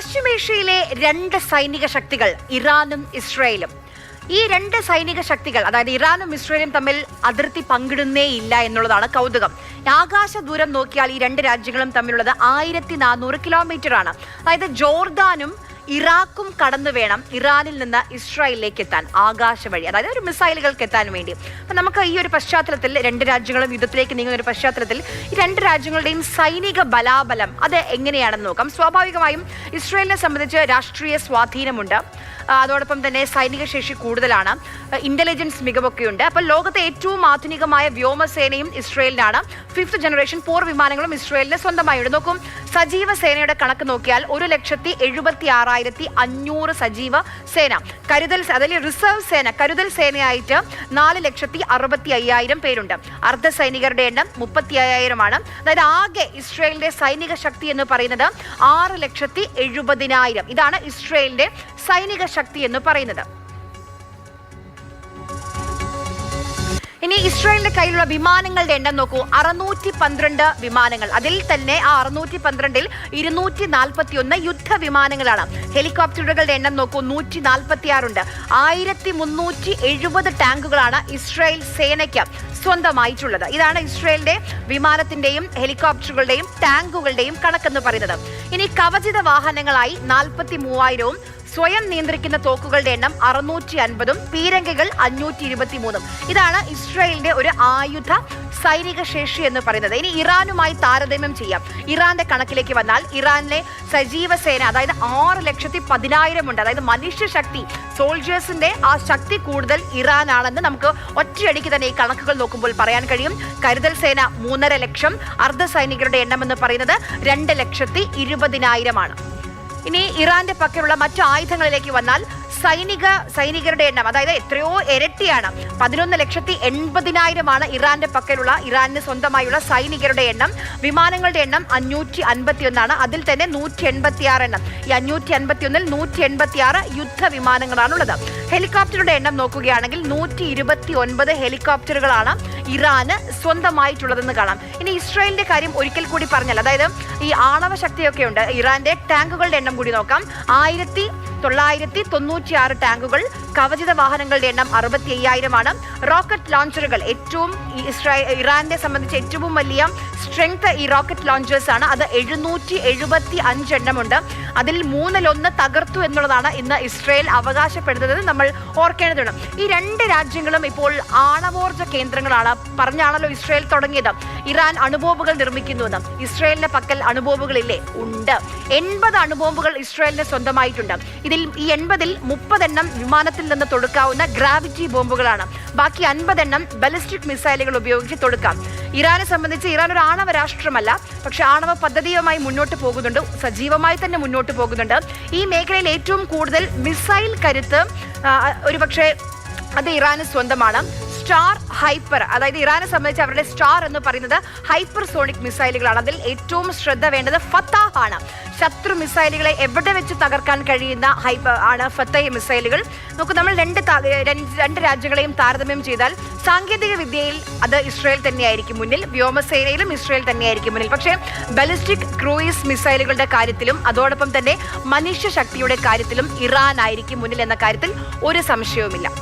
പശ്ചിമേഷ്യയിലെ രണ്ട് സൈനിക ശക്തികൾ ഇറാനും ഇസ്രയേലും. ഈ രണ്ട് സൈനിക ശക്തികൾ അതായത് ഇറാനും ഇസ്രയേലും തമ്മിൽ അതിർത്തി പങ്കിടുന്നേ ഇല്ല എന്നുള്ളതാണ് കൗതുകം. ആകാശ ദൂരം നോക്കിയാൽ ഈ രണ്ട് രാജ്യങ്ങളും തമ്മിലുള്ളത് ആയിരത്തി നാനൂറ് കിലോമീറ്റർ ആണ്. അതായത് ജോർദാനും ഇറാഖും കടന്നു വേണം ഇറാനിൽ നിന്ന് ഇസ്രായേലിലേക്ക് എത്താൻ ആകാശ വഴി അതായത് ഒരു മിസൈലുകൾക്ക് എത്താൻ വേണ്ടി. അപ്പം നമുക്ക് ഈ ഒരു പശ്ചാത്തലത്തിൽ രണ്ട് രാജ്യങ്ങളും യുദ്ധത്തിലേക്ക് നീങ്ങുന്ന ഒരു പശ്ചാത്തലത്തിൽ ഈ രണ്ട് രാജ്യങ്ങളുടെയും സൈനിക ബലാബലം അത് എങ്ങനെയാണെന്ന് നോക്കാം. സ്വാഭാവികമായും ഇസ്രായേലിനെ സംബന്ധിച്ച് രാഷ്ട്രീയ സ്വാധീനമുണ്ട്. അതോടൊപ്പം തന്നെ സൈനിക ശേഷി കൂടുതലാണ്. ഇന്റലിജൻസ് മികവൊക്കെയുണ്ട്. അപ്പോൾ ലോകത്തെ ഏറ്റവും ആധുനികമായ വ്യോമസേനയും ഇസ്രയേലിനാണ്. ഫിഫ്ത്ത് ജനറേഷൻ പോർ വിമാനങ്ങളും ഇസ്രയേലിന് സ്വന്തമായുണ്ട്. നോക്കും സജീവ സേനയുടെ കണക്ക് നോക്കിയാൽ ഒരു ലക്ഷത്തി എഴുപത്തി ആറായിരത്തി അഞ്ഞൂറ് സജീവ സേന. കരുതൽ അതിൽ റിസർവ് സേന കരുതൽ സേനയായിട്ട് നാല് ലക്ഷത്തി അറുപത്തി അയ്യായിരം പേരുണ്ട്. അർദ്ധ സൈനികരുടെ എണ്ണം മുപ്പത്തി അയ്യായിരമാണ് അതായത് ആകെ ഇസ്രയേലിന്റെ സൈനിക ശക്തി എന്ന് പറയുന്നത് ആറ് ലക്ഷത്തി എഴുപതിനായിരം. ഇതാണ് ഇസ്രയേലിന്റെ സൈനിക ശക്തി എന്ന് പറയുന്നത്. ഇസ്രായേലിന്റെ കയ്യിലുള്ള വിമാനങ്ങളുടെ എണ്ണം നോക്കൂ. അറുന്നൂറ്റി പന്ത്രണ്ട് വിമാനങ്ങൾ. അതിൽ തന്നെ ആ അറുന്നൂറ്റി പന്ത്രണ്ടിൽ ഇരുന്നൂറ്റി നാൽപ്പത്തി ഒന്ന് യുദ്ധ വിമാനങ്ങളാണ് ഹെലികോപ്റ്ററുകളുടെ എണ്ണം നോക്കൂ നൂറ്റി നാൽപ്പത്തി ആറുണ്ട് ആയിരത്തി മുന്നൂറ്റി എഴുപത് ടാങ്കുകളാണ് ഇസ്രായേൽ സേനയ്ക്ക് സ്വന്തമായിട്ടുള്ളത്. ഇതാണ് ഇസ്രായേലിന്റെ വിമാനത്തിന്റെയും ഹെലികോപ്റ്ററുകളുടെയും ടാങ്കുകളുടെയും കണക്കെന്ന് പറയുന്നത്. ഇനി കവചിത വാഹനങ്ങളായി നാൽപ്പത്തി മൂവായിരവും സ്വയം നിയന്ത്രിക്കുന്ന തോക്കുകളുടെ എണ്ണം അറുന്നൂറ്റി അൻപതും പീരങ്കികൾ അഞ്ഞൂറ്റി ഇരുപത്തി മൂന്നും ഇതാണ് ഇസ്രായേലിന്റെ ഒരു ആയുധ സൈനിക ശേഷി എന്ന് പറയുന്നത്. ഇനി ഇറാനുമായി താരതമ്യം ചെയ്യാം. ഇറാന്റെ കണക്കിലേക്ക് വന്നാൽ ഇറാനിലെ സജീവ സേന അതായത് ആറ് ലക്ഷത്തി പതിനായിരം ഉണ്ട്. അതായത് മനുഷ്യശക്തി സോൾജേഴ്സിന്റെ ആ ശക്തി കൂടുതൽ ഇറാനാണെന്ന് നമുക്ക് ഒറ്റയടിക്ക് തന്നെ ഈ കണക്കുകൾ നോക്കുമ്പോൾ പറയാൻ കഴിയും. കരുതൽ സേന മൂന്നര ലക്ഷം അർദ്ധ സൈനികരുടെ എണ്ണം എന്ന് പറയുന്നത് രണ്ട് ലക്ഷത്തി ഇരുപതിനായിരമാണ്. ഇനി ഇറാന്റെ പക്കലുള്ള മറ്റു ആയുധങ്ങളിലേക്ക് വന്നാൽ സൈനിക സൈനികരുടെ എണ്ണം അതായത് എത്രയോ ഇരട്ടിയാണ്. പതിനൊന്ന് ലക്ഷത്തി എൺപതിനായിരമാണ് ഇറാന്റെ പക്കലുള്ള ഇറാനിന് സ്വന്തമായുള്ള സൈനികരുടെ എണ്ണം. വിമാനങ്ങളുടെ എണ്ണം അഞ്ഞൂറ്റി അൻപത്തി ഒന്നാണ് അതിൽ തന്നെ നൂറ്റി എൺപത്തി ആറ് എണ്ണം. ഈ അഞ്ഞൂറ്റി അൻപത്തി ഒന്നിൽ നൂറ്റി എൺപത്തി ആറ് യുദ്ധ വിമാനങ്ങളാണുള്ളത് ഹെലികോപ്റ്ററുടെ എണ്ണം നോക്കുകയാണെങ്കിൽ നൂറ്റി ഇരുപത്തി ഒൻപത് ഹെലികോപ്റ്ററുകളാണ് ഇറാന് സ്വന്തമായിട്ടുള്ളതെന്ന് കാണാം. ഇനി ഇസ്രായേലിന്റെ കാര്യം ഒരിക്കൽ കൂടി പറഞ്ഞാൽ അതായത് ഈ ആണവ ശക്തിയൊക്കെ ഉണ്ട്. ഇറാന്റെ ടാങ്കുകളുടെ എണ്ണം കൂടി നോക്കാം. ആയിരത്തി തൊള്ളായിരത്തി തൊണ്ണൂറ്റി ആറ് ടാങ്കുകൾ കവചിത വാഹനങ്ങളുടെ എണ്ണം അറുപത്തി അയ്യായിരമാണ് റോക്കറ്റ് ലോഞ്ചറുകൾ ഏറ്റവും ഇറാനെ സംബന്ധിച്ച് ഏറ്റവും വലിയ സ്ട്രെങ്ത് ഈ റോക്കറ്റ് ലോഞ്ചേഴ്സ് ആണ്. അത് എഴുന്നൂറ്റി എഴുപത്തി അഞ്ചെണ്ണമുണ്ട് അതിൽ മൂന്നിലൊന്ന് തകർത്തു എന്നുള്ളതാണ് ഇന്ന് ഇസ്രായേൽ അവകാശപ്പെടുന്നത് നമ്മൾ ഓർക്കേണ്ടതുണ്ട്. ഈ രണ്ട് രാജ്യങ്ങളും ഇപ്പോൾ ആണവോർജ കേന്ദ്രങ്ങളാണ്. പറഞ്ഞാണല്ലോ ഇസ്രായേൽ തുടങ്ങിയത്. ഇറാൻ അണുബോംബുകൾ നിർമ്മിക്കുന്നുവെന്ന്. ഇസ്രായേലിന്റെ പക്കൽ അണുബോംബുകളില്ലേ? ഉണ്ട്. എൺപത് അണുബോംബുകൾ ഇസ്രായേലിന് സ്വന്തമായിട്ടുണ്ട്. ഇതിൽ ഈ എൺപതിൽ മുപ്പതെണ്ണം വിമാനത്തിൽ നിന്ന് തൊടുക്കാവുന്ന ഗ്രാവിറ്റി ബോംബുകളാണ്. ബാക്കി അൻപതെണ്ണം ബലിസ്റ്റിക് മിസൈലുകൾ ഉപയോഗിച്ച് തൊടുക്കാം. ഇറാനെ സംബന്ധിച്ച് ഇറാൻ ഒരു ആണവ രാഷ്ട്രമല്ല പക്ഷേ ആണവ പദ്ധതിയുമായി മുന്നോട്ട് പോകുന്നുണ്ട് സജീവമായി തന്നെ മുന്നോട്ട് പോകുന്നുണ്ട്. ഈ മേഖലയിൽ ഏറ്റവും കൂടുതൽ മിസൈൽ കരുത്ത് ഒരുപക്ഷെ അത് ഇറാന് സ്വന്തമാണ്. സ്റ്റാർ ഹൈപ്പർ അതായത് ഇറാനെ സംബന്ധിച്ച് അവരുടെ സ്റ്റാർ എന്ന് പറയുന്നത് ഹൈപ്പർ സോണിക് മിസൈലുകളാണ്. അതിൽ ഏറ്റവും ശ്രദ്ധ വേണ്ടത് ഫത്താഹ് ആണ് ശത്രു മിസൈലുകളെ എവിടെ വെച്ച് തകർക്കാൻ കഴിയുന്ന ഹൈപ്പർ ആണ് ഫത്തഹ് മിസൈലുകൾ. നോക്കൂ നമ്മൾ രണ്ട് രണ്ട് രണ്ട് രാജ്യങ്ങളെയും താരതമ്യം ചെയ്താൽ സാങ്കേതിക വിദ്യയിൽ അത് ഇസ്രയേൽ തന്നെയായിരിക്കും മുന്നിൽ വ്യോമസേനയിലും ഇസ്രയേൽ തന്നെയായിരിക്കും മുന്നിൽ. പക്ഷേ ബലിസ്റ്റിക് ക്രൂയിസ് മിസൈലുകളുടെ കാര്യത്തിലും അതോടൊപ്പം തന്നെ മനുഷ്യ ശക്തിയുടെ കാര്യത്തിലും ഇറാൻ ആയിരിക്കും മുന്നിൽ എന്ന കാര്യത്തിൽ ഒരു സംശയവുമില്ല.